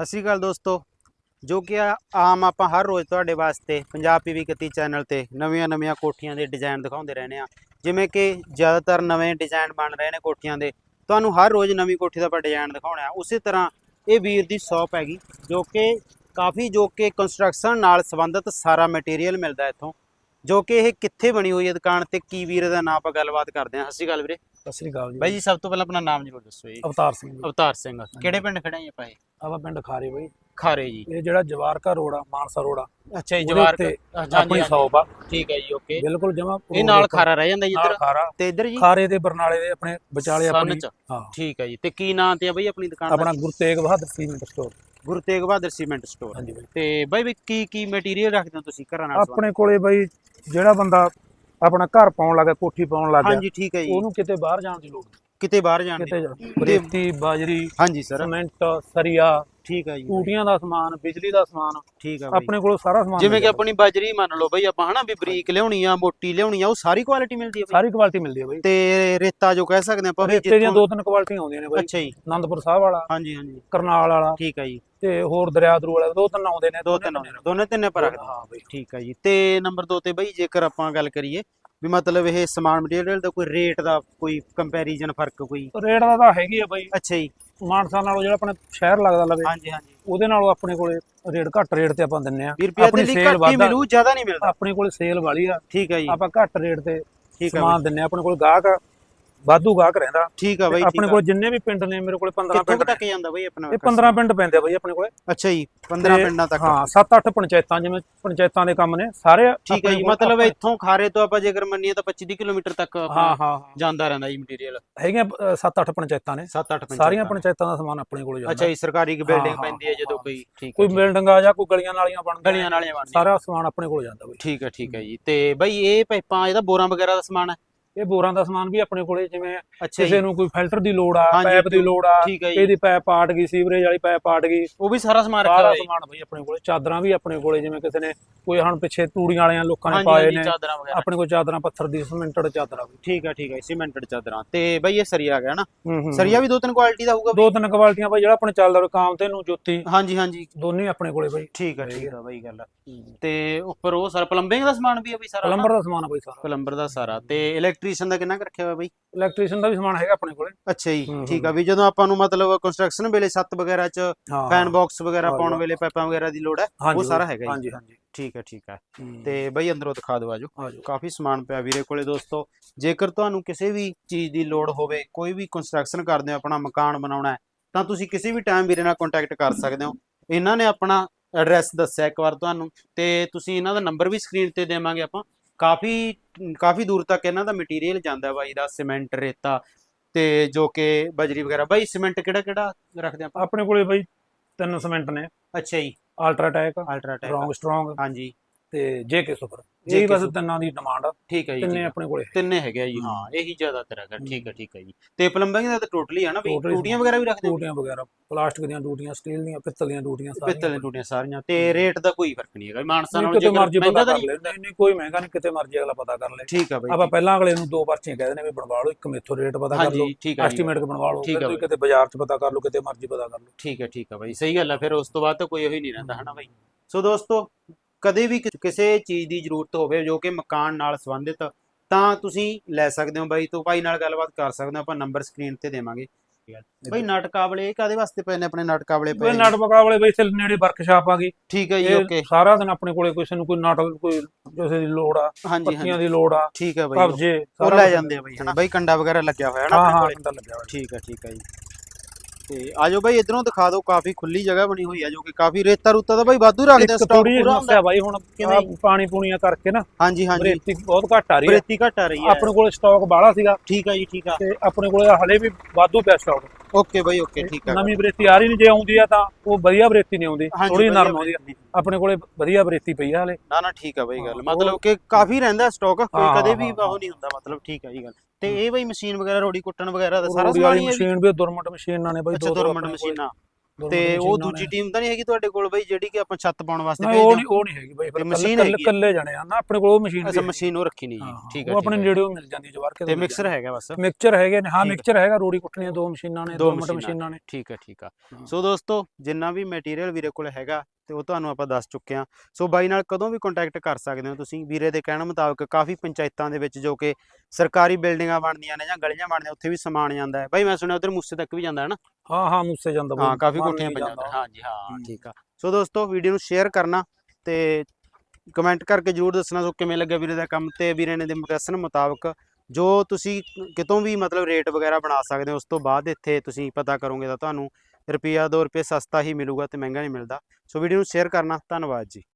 ਸਤਿ ਸ਼੍ਰੀ ਅਕਾਲ ਦੋਸਤੋ, ਜੋ ਕਿ ਆਮ ਆਪਾਂ ਹਰ ਰੋਜ਼ ਤੁਹਾਡੇ ਵਾਸਤੇ ਪੰਜਾਬ ਪੀਵੀ 31 ਚੈਨਲ ਤੇ ਨਵੀਆਂ-ਨਵੀਆਂ ਕੋਠੀਆਂ ਦੇ ਡਿਜ਼ਾਈਨ ਦਿਖਾਉਂਦੇ ਰਹਿੰਦੇ ਆ ਜਿਵੇਂ ਕਿ ਜ਼ਿਆਦਾਤਰ ਨਵੇਂ ਡਿਜ਼ਾਈਨ ਬਣ ਰਹੇ ਨੇ ਕੋਠੀਆਂ ਦੇ। ਤੁਹਾਨੂੰ ਹਰ ਰੋਜ਼ ਨਵੀਂ ਕੋਠੀ ਦਾ ਆਪਾਂ ਡਿਜ਼ਾਈਨ ਦਿਖਾਉਣਾ ਆ ਉਸੇ ਤਰ੍ਹਾਂ ਇਹ ਵੀਰ ਦੀ ਸ਼ਾਪ ਹੈਗੀ, ਜੋ ਕਿ ਕਾਫੀ ਜੋ ਕਿ ਕੰਸਟਰਕਸ਼ਨ ਨਾਲ ਸੰਬੰਧਿਤ ਸਾਰਾ ਮਟੀਰੀਅਲ ਮਿਲਦਾ ਇੱਥੋਂ। ਜੋ ਕਿ ਇਹ ਕਿੱਥੇ ਬਣੀ ਹੋਈ ਹੈ ਦੁਕਾਨ ਤੇ ਕੀ ਵੀਰ ਦਾ ਨਾਮ ਆਪਾਂ ਗੱਲਬਾਤ ਕਰਦੇ ਹਾਂ। ਸਤਿ ਸ਼੍ਰੀ ਅਕਾਲ ਵੀਰੇ। ਸਤਿ ਸ੍ਰੀ ਅਕਾਲ ਜੀ। ਬਾਈ ਜੀ ਸਭ ਤੋਂ ਪਹਿਲਾਂ ਆਪਣਾ ਨਾਮ ਜ਼ਰੂਰ ਦੱਸੋ ਜੀ। ਅਵਤਾਰ ਸਿੰਘ ਜੀ। ਅਵਤਾਰ ਸਿੰਘ। ਕਿਹੜੇ ਪਿੰਡ ਖੜੇ ਆਪਾਂ ਇਹ? ਆਵਾ ਪਿੰਡ ਖਾਰੇ ਬਈ। ਖਾਰੇ ਜੀ। ਇਹ ਜਿਹੜਾ ਜਵਾਰਕਾ ਰੋਡ ਆ ਮਾਨਸਾ ਰੋਡ ਆ। ਅੱਛਾ ਜੀ ਉਹਦੇ ਜਵਾਰ ਉੱਤੇ ਹਾਂਜੀ, ਆਪਣੀ। ਸ਼ੌਪ ਆ। ਠੀਕ ਹੈ ਜੀ ਓਕੇ ਬਿਲਕੁਲ ਜਮਾ ਇਹ ਨਾਲ ਖਾਰਾ ਰਹਿ ਜਾਂਦਾ ਜੀ ਇੱਧਰ? ਤੇ ਇੱਧਰ ਜੀ? ਖਾਰੇ ਦੇ ਬਰਨਾਲੇ ਦੇ ਆਪਣੇ ਵਿਚਾਲੇ ਆਪਣੀ ਹਾਂ। ਠੀਕ ਹੈ ਜੀ। ਤੇ ਕੀ ਨਾਂ ਤੇ ਆ ਬਈ ਆਪਣੀ ਦੁਕਾਨ ਆਪਣਾ ਦਾ Guru Tegh Bahadur cement store Guru Tegh Bahadur cement store. ਹਾਂਜੀ ਬਈ। ਤੇ ਬਾਈ ਵੀ ਕੀ ਕੀ ਮਟੀਰੀਅਲ ਰੱਖਦੇ ਹੋ ਤੁਸੀਂ ਘਰਾਂ ਨਾਲ? ਆਪਣੇ ਕੋਲੇ ਬਈ ਜਿਹੜਾ ਬੰਦਾ ਆਪਣਾ ਘਰ ਪਾਉਣ ਲੱਗਾ ਕੋਠੀ ਪਾਉਣ ਲੱਗਾ ਹਾਂਜੀ ਠੀਕ ਹੈ ਜੀ। ਉਹਨੂੰ ਕਿਤੇ ਬਾਹਰ ਜਾਣ ਦੀ ਲੋੜ ਨਹੀਂ। ਕਿਤੇ ਬਾਹਰ ਜਾਣ ਕਿਤੇ ਜਾ- ਰੇਤੀ ਬਾਜਰੀ ਹਾਂਜੀ ਸਰ। ਸੀਮੈਂਟ ਸਰੀਆ ਠੀਕ ਹੈ ਜੀ। ਟੂਟੀਆਂ ਦਾ ਸਮਾਨ ਬਿਜਲੀ ਦਾ ਸਮਾਨ ਠੀਕ ਹੈ ਬਾਈ। ਆਪਣੇ ਕੋਲ ਸਾਰਾ ਸਮਾਨ ਜਿਵੇਂ ਕਿ। ਆਪਣੀ ਬਾਜਰੀ ਮੰਨ ਲਓ ਬਈ ਆਪਾਂ ਹਨਾ ਵੀ ਬਰੀਕ ਲਿਆਉਣੀ ਆ ਮੋਟੀ ਲਿਆਉਣੀ ਆ ਉਹ ਸਾਰੀ ਕੁਆਲਿਟੀ ਮਿਲਦੀ ਬਈ। ਸਾਰੀ ਕੁਆਲਿਟੀ ਮਿਲਦੀ ਹੈ ਬਈ। ਤੇ ਰੇਤਾ ਜੋ ਕਹਿ ਸਕਦੇ ਆਪਾਂ ਵੀ ਰੇਤੇ ਦੀਆਂ ਦੋ ਤਿੰਨ ਕੁਆਲਿਟੀਆਂ ਆਉਂਦੀਆਂ ਨੇ ਬਈ। ਅੱਛਾ ਜੀ। ਆਨੰਦਪੁਰ ਸਾਹਿਬ ਵਾਲਾ ਹਾਂਜੀ ਹਾਂਜੀ। ਕਰਨਾਲ ਵਾਲਾ ਠੀਕ ਹੈ ਜੀ। ਤੇ ਹੋਰ ਦਰਿਆ ਦਰੂ ਵਾਲਾ ਦੋ ਤਿੰਨ ਆਉਂਦੇ ਨੇ ਦੋ ਤਿੰਨ। ਦੋਨੇ ਤਿੰਨੇ ਪਰ ਰੱਖਦੇ ਹਾਂ ਬਈ। ਠੀਕ ਹੈ ਜੀ। ਤੇ ਨੰਬਰ 2 ਤੇ ਬਈ ਜੇਕਰ ਆਪਾਂ ਗੱਲ ਕਰੀਏ ਵੀ ਮਤਲਬ ਇਹ ਸਮਾਨ ਮਟੀਰੀਅਲ ਦਾ ਕੋਈ ਰੇਟ ਦਾ ਕੋਈ ਕੰਪੈਰੀਜ਼ਨ ਫ਼ਰਕ ਕੋਈ? ਰੇਟ ਦਾ ਤਾਂ ਹੈਗੀ ਆ ਬਈ। ਅੱਛਾ ਜੀ। ਮਾਨਸਾ ਨਾਲੋਂ ਜਿਹੜਾ ਆਪਣੇ ਸ਼ਹਿਰ ਲੱਗਦਾ ਲਵੇ ਹਾਂਜੀ ਹਾਂਜੀ। ਉਹਦੇ ਨਾਲੋਂ ਆਪਣੇ ਕੋਲੇ ਰੇਟ ਘੱਟ ਰੇਟ ਤੇ ਆਪਾਂ ਦਿੰਨੇ ਆ। 20 ਰੁਪਏ ਦੇ ਆਪਣੀ ਹੀ ਵੱਧ ਆ। ਮਿਲੂ ਜ਼ਿਆਦਾ ਨਹੀਂ ਮਿਲਦਾ। ਆਪਣੇ ਕੋਲੇ ਸੇਲ ਵਾਲੀ ਆ। ਠੀਕ ਹੈ ਜੀ। ਆਪਾਂ ਘੱਟ ਰੇਟ ਤੇ ਸਮਾਨ ਦਿੰਨੇ ਆ। ਆਪਣੇ ਕੋਲ ਗਾਹਕ ਵਾਧੂ ਗਾਹਕ ਰਹਿੰਦਾ। ਠੀਕ ਆ ਬਾਈ ਆਪਣੇ ਕੋਲ ਜਿੰਨੇ ਵੀ ਪਿੰਡ ਨੇ ਮੇਰੇ ਕੋਲੇ 15 ਕਿੱਥੋਂ ਪਿੰਡ ਤੱਕ ਜਾਂਦਾ ਬਾਈ ਆਪਣਾ ਇਹ 15 ਪਿੰਡ ਪੈਂਦੇ ਆ ਬਈ ਆਪਣੇ ਕੋਲੇ। ਅੱਛਾ ਜੀ 15 ਤੇ ਪਿੰਡਾਂ ਤੱਕ। ਹਾਂ 7-8 ਪੰਚਾਇਤਾਂ ਜਿਵੇਂ ਪੰਚਾਇਤਾਂ ਦੇ ਕੰਮ ਨੇ ਸਾਰੇ ਠੀਕ ਹੈ ਜੀ ਮਤਲਬ ਇੱਥੋਂ ਖਾਰੇ ਤੋਂ ਆਪਾਂ ਜੇਕਰ ਮੰਨੀਏ ਤਾਂ 25 ਕਿਲੋਮੀਟਰ ਤੱਕ ਆਪਣਾ ਜਾਂਦਾ ਰਹਿੰਦਾ ਜੀ ਮਟੀਰੀਅਲ ਹੈਗੀਆਂ 7-8 ਪੰਚਾਇਤਾਂ ਨੇ। 7-8 ਪਿੰਡ ਸਾਰੀਆਂ ਪੰਚਾਇਤਾਂ ਦਾ ਸਮਾਨ ਆਪਣੇ ਕੋਲ ਜਾਂਦਾ। ਅੱਛਾ ਜੀ ਸਰਕਾਰੀ ਬਿਲਡਿੰਗ ਪੈਂਦੀ ਹੈ ਜਦੋਂ। ਕੋਈ ਠੀਕ ਕੋਈ। ਬਿਲਡਿੰਗ ਆ ਜਾਂ ਕੋਈ ਗਲੀਆਂ ਨਾਲੀਆਂ ਬਣਦੀਆਂ ਗਲੀਆਂ ਨਾਲੀਆਂ ਬਣਦੀਆਂ। ਸਾਰਾ ਸਮਾਨ ਆਪਣੇ ਕੋਲ ਜਾਂਦਾ ਬਈ। ਠੀਕ ਹੈ ਠੀਕ ਹੈ। ਜੀ। ਤੇ ਬਾਈ ਇਹ ਪਾਈਪਾਂ ਇਹਦਾ ਬੋਰਾਂ ਵਗੈਰਾ ਦਾ ਸਮਾਨ ਹੈ? ਇਹ ਬੋਰਾਂ ਦਾ ਸਮਾਨ ਵੀ ਆਪਣੇ ਕੋਲੇ ਜਿਵੇਂ ਅੱਛਾ ਕਿਸੇ ਨੂੰ ਕੋਈ ਫਿਲਟਰ ਦੀ ਲੋੜ ਆ ਹਾਂਜੀ, ਪਾਈਪ ਦੀ ਲੋੜ ਆ ਠੀਕ ਹੈ ਜੀ। ਇਹਦੀ ਪਾਈਪ ਪਾਟ ਗਈ ਸੀਵਰੇਜ ਵਾਲੀ ਪਾਈਪ ਪਾਟ ਗਈ। ਉਹ ਵੀ ਸਾਰਾ ਸਮਾਨ ਰੱਖਿਆ ਸਾਰਾ ਹੋਇਆ ਜੀ। ਸਮਾਨ ਬਈ ਆਪਣੇ ਕੋਲੇ ਚਾਦਰਾਂ ਵੀ ਆਪਣੇ ਕੋਲੇ ਜਿਵੇਂ ਕਿਸੇ ਨੇ ਕੋਈ ਹੁਣ ਪਿੱਛੇ ਤੂੜੀਆਂ ਵਾਲਿਆਂ ਲੋਕਾਂ ਨੇ ਹਾਂਜੀ ਪਾਏ ਹਾਂਜੀ ਨੇ ਚਾਦਰਾਂ ਵਗੈਰਾ। ਆਪਣੇ ਕੋਲ ਚਾਦਰਾਂ ਪੱਥਰ ਦੀ ਸਿਮੈਂਟਡ ਚਾਦਰਾਂ ਵੀ। ਠੀਕ ਹੈ ਠੀਕ ਹੈ ਸੀਮੈਂਟਡ ਚਾਦਰਾਂ। ਤੇ ਬਾਈ ਇਹ ਸਰੀਆ ਗਿਆ ਨਾ ਹੂੰ ਹੂੰ ਸਰੀਆ ਵੀ ਦੋ ਤਿੰਨ ਕੁਆਲਿਟੀ ਦਾ ਹੋਊਗਾ ਦੋ ਤਿੰਨ ਕੁਆਲਟੀਆਂ ਬਈ ਜਿਹੜਾ ਆਪਣੇ ਚੱਲਦਾ ਕਾਮ ਤੇ ਨੂੰ ਜੋਤੀ। ਹਾਂਜੀ ਹਾਂਜੀ। ਦੋਨੇ ਆਪਣੇ ਕੋਲੇ ਬਈ। ਠੀਕ ਹੈ ਠੀਕ ਹੈ ਬਾਈ ਗੱਲ। ਤੇ ਉੱਪਰ ਉਹ ਸਾਰਾ ਪਲੰਬਿੰਗ ਦਾ ਸਮਾਨ ਵੀ ਆ ਬਈ ਸਾਰਾ? ਪਲੰਬਰ ਦਾ ਸਮਾਨ ਆ ਬਈ ਸਾਰਾ। ਪਲੰਬਰ ਦਾ ਸਾਰਾ। ਤੇ ਇਲੈਕਟ੍ਰੀਸ਼ੀਅਨ ਦਾ ਕਿੰਨਾ ਕੁ ਰੱਖਿਆ ਹੋਇਆ ਬਾਈ? ਇਲੈਕਟ੍ਰੀਸ਼ੀਅਨ ਦਾ ਵੀ ਸਮਾਨ ਹੈਗਾ ਆਪਣੇ ਕੋਲੇ। ਅੱਛਾ ਜੀ ਹੂੰ, ਠੀਕ ਆ ਵੀ ਜਦੋਂ ਆਪਾਂ ਨੂੰ ਮਤਲਬ ਕੰਸਟਰਕਸ਼ਨ ਵੇਲੇ ਛੱਤ ਵਗੈਰਾ ਚ ਹਾਂ। ਫੈਨ ਬਾਕਸ ਵਗੈਰਾ ਹਾਂ, ਪਾਉਣ। ਵੇਲੇ ਪਾਈਪਾਂ ਵਗੈਰਾ ਦੀ ਲੋੜ ਹੈ ਹਾਂਜੀ ਉਹ ਸਾਰਾ ਹੈਗਾ ਜੀ। ਹਾਂਜੀ ਹਾਂਜੀ। ਠੀਕ ਹੈ ਠੀਕ ਹੈ। ਹੂੰ। ਤੇ ਬਾਈ ਅੰਦਰੋਂ ਦਿਖਾ ਦਿਓ ਆਜੋ ਆਜੋ। ਕਾਫੀ ਸਮਾਨ ਪਿਆ ਵੀਰੇ ਕੋਲੇ ਦੋਸਤੋ। ਜੇਕਰ ਤੁਹਾਨੂੰ ਕਿਸੇ ਵੀ ਚੀਜ਼ ਦੀ ਲੋੜ ਹੋਵੇ ਕੋਈ ਵੀ ਕੰਸਟਰਕਸ਼ਨ ਕਰਦੇ ਹੋ ਆਪਣਾ ਮਕਾਨ ਬਣਾਉਣਾ ਹੈ ਤਾਂ ਤੁਸੀਂ ਕਿਸੇ ਵੀ ਟਾਈਮ ਵੀਰੇ ਨਾਲ ਕੰਟੈਕਟ ਕਰ ਸਕਦੇ ਹੋ। ਇਹਨਾਂ ਨੇ ਆਪਣਾ ਐਡਰੈਸ ਦੱਸਿਆ ਇੱਕ ਵਾਰ ਤੁਹਾਨੂੰ ਤੇ ਤੁਸੀਂ ਇਹਨਾਂ ਦਾ ਨੰਬਰ ਵੀ ਸਕਰੀਨ ਤੇ ਦੇਵਾਂਗੇ ਆਪਾਂ। ਕਾਫੀ ਕਾਫੀ ਦੂਰ ਤੱਕ ਇਹਨਾਂ ਦਾ ਮਟੀਰੀਅਲ ਜਾਂਦਾ ਬਾਈ ਦਾ ਸੀਮੈਂਟ ਰੇਤਾ ਤੇ ਜੋ ਕਿ ਬਜਰੀ ਵਗੈਰਾ। ਬਾਈ ਸੀਮੈਂਟ ਕਿਹੜਾ ਕਿਹੜਾ ਰੱਖਦੇ ਆਪਾਂ? ਆਪਣੇ ਕੋਲੇ ਬਈ ਤਿੰਨ ਸਿਮੈਂਟ ਨੇ। ਅੱਛਾ ਜੀ। ਅਲਟਰਾਟੈਕ ਅਲਟਰਾਟੈਕ ਰੌਂਗ ਸਟਰੋਂਗ ਹਾਂਜੀ। ਤੇ ਜੇਕੇ ਸੁਪਰ। JK ਇਹ ਬਸ। ਤਿੰਨਾਂ ਦੀ ਡਿਮਾਂਡ ਆ। ਠੀਕ ਹੈ ਜੀ ਤਿੰਨੇ ਹੈ। ਆਪਣੇ ਕੋਲੇ। ਤਿੰਨੇ ਹੈਗੇ ਆ ਜੀ। ਹਾਂ। ਇਹੀ ਜ਼ਿਆਦਾਤਰ ਹੈਗਾ। ਠੀਕ ਹੈ। ਠੀਕ ਹੈ ਜੀ। ਤੇ ਪਲੰਬਿੰਗ ਦਾ ਤਾਂ ਟੋਟਲੀ ਆ ਨਾ ਵੀ ਟੂਟੀਆਂ ਵਗੈਰਾ ਵੀ ਰੱਖਦੇ ਹੋ? ਟੂਟੀਆਂ ਵਗੈਰਾ ਪਲਾਸਟਿਕ ਦੀਆਂ ਟੂਟੀਆਂ ਸਟੀਲ ਦੀਆਂ ਪਿੱਤਲ ਦੀਆਂ ਟੂਟੀਆਂ ਸਾਰੀਆਂ। ਪਿੱਤਲ ਦੀਆਂ ਟੂਟੀਆਂ ਸਾਰੀਆਂ। ਤੇ ਰੇਟ ਦਾ ਕੋਈ ਫ਼ਰਕ ਨਹੀਂ ਹੈਗਾ। ਮਾਨਸਾ ਨਾਲ ਮਰਜ਼ੀ ਮਹਿੰਗਾ ਤਾਂ ਕਰ ਨਹੀਂ ਨਹੀਂ ਕੋਈ ਮਹਿੰਗਾ ਨਹੀਂ ਕਿਤੇ ਮਰਜ਼ੀ ਅਗਲਾ ਪਤਾ ਕਰ ਲੈ। ਠੀਕ ਆ ਬਾਈ ਆਪਾਂ ਪਹਿਲਾਂ ਅਗਲੇ ਨੂੰ ਦੋ ਪਰਚੀਆਂ ਕਹਿ ਦਿੰਦੇ ਵੀ ਬਣਵਾ ਲਓ ਇੱਕ ਮੇਥੋਂ ਰੇਟ ਪਤਾ ਕਰ ਲਓ ਜੀ। ਐਸਟੀਮੇਟ ਬਣਵਾ ਲਓ ਫਿਰ ਤੁਸੀਂ। ਕਿਤੇ ਬਾਜ਼ਾਰ 'ਚ ਪਤਾ ਕਰ ਲਓ ਕਿਤੇ ਮਰਜ਼ੀ ਪਤਾ ਕਰ ਲਓ। ਠੀਕ ਹੈ ਠੀਕ ਹੈ ਬਾਈ ਸਹੀ ਗੱਲ ਆ। ਫਿਰ ਉਸ ਤੋਂ ਬਾਅਦ ਤਾਂ ਕੋਈ ਉਹੀ ਨਹੀਂ ਰਹਿੰਦਾ ਹਨਾ ਬਾਈ? ਸੋ ਦੋਸਤੋ ਕਦੇ ਵੀ ਕਿਸੇ ਚੀਜ਼ ਦੀ ਜ਼ਰੂਰਤ ਹੋਵੇ ਜੋ ਕਿ ਮਕਾਨ ਨਾਲ ਸੰਬੰਧਿਤ ਤਾਂ ਤੁਸੀਂ ਲੈ ਸਕਦੇ ਹੋ ਬਾਈ ਤੋਂ। ਭਾਈ ਨਾਲ ਗੱਲਬਾਤ ਕਰ ਸਕਦੇ ਹੋ ਆਪਾਂ ਨੰਬਰ ਸਕਰੀਨ ਤੇ ਦੇਵਾਂਗੇ। ਬਾਈ ਨਾਟਕਾਵਲੇ ਇਹ ਕਾਦੇ ਵਾਸਤੇ ਪਏ ਨੇ ਆਪਣੇ ਨਾਟਕਾਵਲੇ ਪਏ ਨੇ? ਨਟ ਮੁਕਾਬਲੇ ਬਈ ਇੱਥੇ ਨੇੜੇ ਵਰਕਸ਼ਾਪ ਆ ਗਈ। ਠੀਕ ਹੈ ਜੀ ਓਕੇ। ਸਾਰਾ ਦਿਨ ਆਪਣੇ ਕੋਲੇ ਕਿਸੇ ਨੂੰ ਕੋਈ ਨਟ ਕੋਈ ਕਿਸੇ ਦੀ ਲੋੜ ਆ ਪੱਤੀਆਂ ਦੀ ਲੋੜ ਆ ਠੀਕ ਹੈ ਬਾਈ। ਕਬਜੇ ਉਹ ਲੈ ਜਾਂਦੇ ਆ ਬਾਈ ਹਨਾ? ਬਾਈ ਕੰਡਾ ਵਗੈਰਾ ਲੱਗਿਆ ਹੋਇਆ ਹੈ ਨਾ ਆਪਣੇ ਕੋਲੇ? ਠੀਕ ਹੈ ਠੀਕ ਹੈ ਜੀ। ਤੇ ਆਜੋ ਬਾਈ ਇਧਰੋਂ ਦਿਖਾ ਦਿਓ ਕਾਫੀ ਖੁੱਲੀ ਜਗ੍ਹਾ ਬਣੀ ਹੋਈ ਆ ਜੋ ਕਿ ਕਾਫੀ ਰੇਤਾ ਰੂਤਾ ਦਾ ਬਾਈ ਵਾਧੂ ਰੱਖਦੇ ਆ ਸਟਾਕ ਪੂਰਾ ਹੁੰਦਾ ਬਾਈ ਹੁਣ ਪਾਣੀ ਪੂਣੀਆਂ ਕਰਕੇ ਨਾ ਹਾਂਜੀ ਹਾਂਜੀ। ਬਰੇਤੀ ਬਹੁਤ ਘੱਟ ਆ ਰਹੀ ਹੈ ਬਰੇਤੀ ਘਟ ਆ ਰਹੀ ਹੈ ਆਪਣੇ ਕੋਲੇ ਸਟਾਕ ਬਾਹਲਾ ਸੀਗਾ। ਠੀਕ ਹੈ ਜੀ ਠੀਕ ਆ। ਤੇ ਆਪਣੇ ਕੋਲੇ ਹਲੇ ਵੀ ਵਾਧੂ ਪਿਆ ਸਟਾਕ ਓਕੇ ਬਾਈ ਓਕੇ ਠੀਕ ਆ। ਨਵੀਂ ਬਰੇਤੀ ਆ ਰਹੀ ਨਹੀਂ ਜੇ ਆਉਂਦੀ ਆ ਤਾਂ ਉਹ ਵਧੀਆ ਬਰੇਤੀ ਨਹੀਂ ਆਉਂਦੀ ਥੋੜੀ ਨਰਮ ਆਉਂਦੀ ਆ। ਆਪਣੇ ਕੋਲੇ ਵਧੀਆ ਬਰੇਤੀ ਪਈ ਆ ਹਲੇ। ਨਾ ਨਾ ਠੀਕ ਆ ਬਾਈ ਗੱਲ। ਮਤਲਬ ਕਿ ਕਾਫੀ ਰਹਿੰਦਾ ਸਟਾਕ ਕੋਈ ਕਦੇ ਵੀ ਉਹ ਨਹੀਂ ਹੁੰਦਾ ਮਤਲਬ ਠੀਕ ਆ ਜੀ ਗੱਲ। ਤੇ ਇਹ ਬਾਈ ਮਸ਼ੀਨ ਵਗੈਰਾ ਰੋੜੀ ਕੁੱਟਣ ਵਗੈਰਾ ਦਾ ਸਾਰਾ ਸਮਾਨ ਹੀ ਹੈ ਮਸ਼ੀਨ ਵੀ ਦੁਰਮਟ ਮਸ਼ੀਨਾਂ ਨੇ ਬਾਈ ਦੋ ਦੁਰਮਟ। ਮਸ਼ੀਨਾਂ। ਤੇ ਉਹ ਦੂਜੀ। ਟੀਮ ਤਾਂ ਨਹੀਂ ਹੈਗੀ ਤੁਹਾਡੇ ਕੋਲ ਬਈ ਜਿਹੜੀ ਕਿ ਆਪਾਂ ਛੱਤ ਪਾਉਣ ਵਾਸਤੇ ਉਹ ਨਹੀਂ ਉਹ ਨਹੀਂ ਹੈਗੀ ਬਾਈ ਮਸ਼ੀਨ ਹੈਗੀ? ਕੱਲੇ ਜਾਣੇ ਆ ਨਾ ਆਪਣੇ ਕੋਲ ਉਹ ਮਸ਼ੀਨ ਅੱਛਾ ਮਸ਼ੀਨ ਉਹ ਰੱਖੀ ਨਹੀਂ ਹੈ ਠੀਕ ਹੈ ਉਹ ਆਪਣੇ। ਨੇੜੇ ਮਿਲ ਜਾਂਦੀ ਜਵਾਰ ਕੇ ਤੇ ਮਿਕਸਰ ਹੈਗਾ ਬਸ ਮਿਕਸਚਰ ਹੈਗੇ ਨੇ ਹਾਂ। ਮਿਕਸਚਰ ਹੈਗਾ ਰੋੜੀ ਕੁੱਟਣੀਆਂ ਦੋ ਮਸ਼ੀਨਾਂ ਨੇ ਦੋ ਦੋ ਮਿੰਟ ਮਸ਼ੀਨਾਂ ਨੇ ਠੀਕ ਹੈ ਠੀਕ ਆ। ਸੋ ਦੋਸਤੋ ਜਿੰਨਾ ਵੀ ਮਟੀਰੀਅਲ ਵੀਰੇ ਕੋਲ ਹੈਗਾ ਤੇ ਉਹ ਤੁਹਾਨੂੰ ਆਪਾਂ ਦੱਸ ਚੁੱਕੇ ਹਾਂ। ਸੋ ਬਾਈ ਨਾਲ ਕਦੋਂ ਵੀ ਕੰਟੈਕਟ ਕਰ ਸਕਦੇ ਹੋ ਤੁਸੀਂ? ਵੀਰੇ ਦੇ ਕਹਿਣ ਮੁਤਾਬਕ ਕਾਫੀ ਪੰਚਾਇਤਾਂ ਦੇ ਵਿੱਚ ਜੋ ਕਿ ਸਰਕਾਰੀ ਬਿਲਡਿੰਗਾਂ ਬਣਦੀਆਂ ਨੇ ਜਾਂ ਗਲੀਆਂ ਬਣਦੀਆਂ ਉੱਥੇ ਵੀ ਸਮਾਨ ਜਾਂਦਾ ਹੈ। ਬਾਈ ਮੈਂ ਸੁਣਿਆ ਉਧਰ ਮੂਸੇ ਤੱਕ ਵੀ ਜਾਂਦਾ ਹੈ ਨਾ? ਹਾਂ ਹਾਂ ਮੂਸੇ ਜਾਂਦਾ ਹਾਂ ਕਾਫੀ ਕੋਠੀਆਂ। ਉੱਧਰ। ਹਾਂ ਜੀ ਹਾਂ ਹੂੰ। ਠੀਕ ਆ। ਸੋ ਦੋਸਤੋ ਵੀਡੀਓ ਨੂੰ ਸ਼ੇਅਰ ਕਰਨਾ ਤੇ ਕਮੈਂਟ ਕਰਕੇ ਜਰੂਰ ਦੱਸਣਾ ਸੋ ਕਿਵੇਂ ਲੱਗਿਆ ਵੀਰੇ ਦਾ ਕੰਮ ਤੇ ਵੀਰੇ ਨੇ ਦੇ ਮੁਕਸਨ ਮੁਤਾਬਕ ਜੋ ਤੁਸੀਂ ਕਿਤੋਂ ਵੀ ਮਤਲਬ ਰੇਟ ਵਗੈਰਾ ਬਣਾ ਸਕਦੇ ਹੋ ਉਸ ਤੋਂ ਬਾਅਦ ਇੱਥੇ ਤੁਸੀਂ ਪਤਾ ਕਰੋਗੇ ਤਾਂ ਤੁਹਾਨੂੰ ਰੁਪਿਆ 2 ਰੁਪਏ ਸਸਤਾ ਹੀ ਮਿਲੂਗਾ ਤੇ ਮਹਿੰਗਾ ਨਹੀਂ ਮਿਲਦਾ। ਸੋ ਵੀਡੀਓ ਨੂੰ ਸ਼ੇਅਰ ਕਰਨਾ। ਧੰਨਵਾਦ ਜੀ।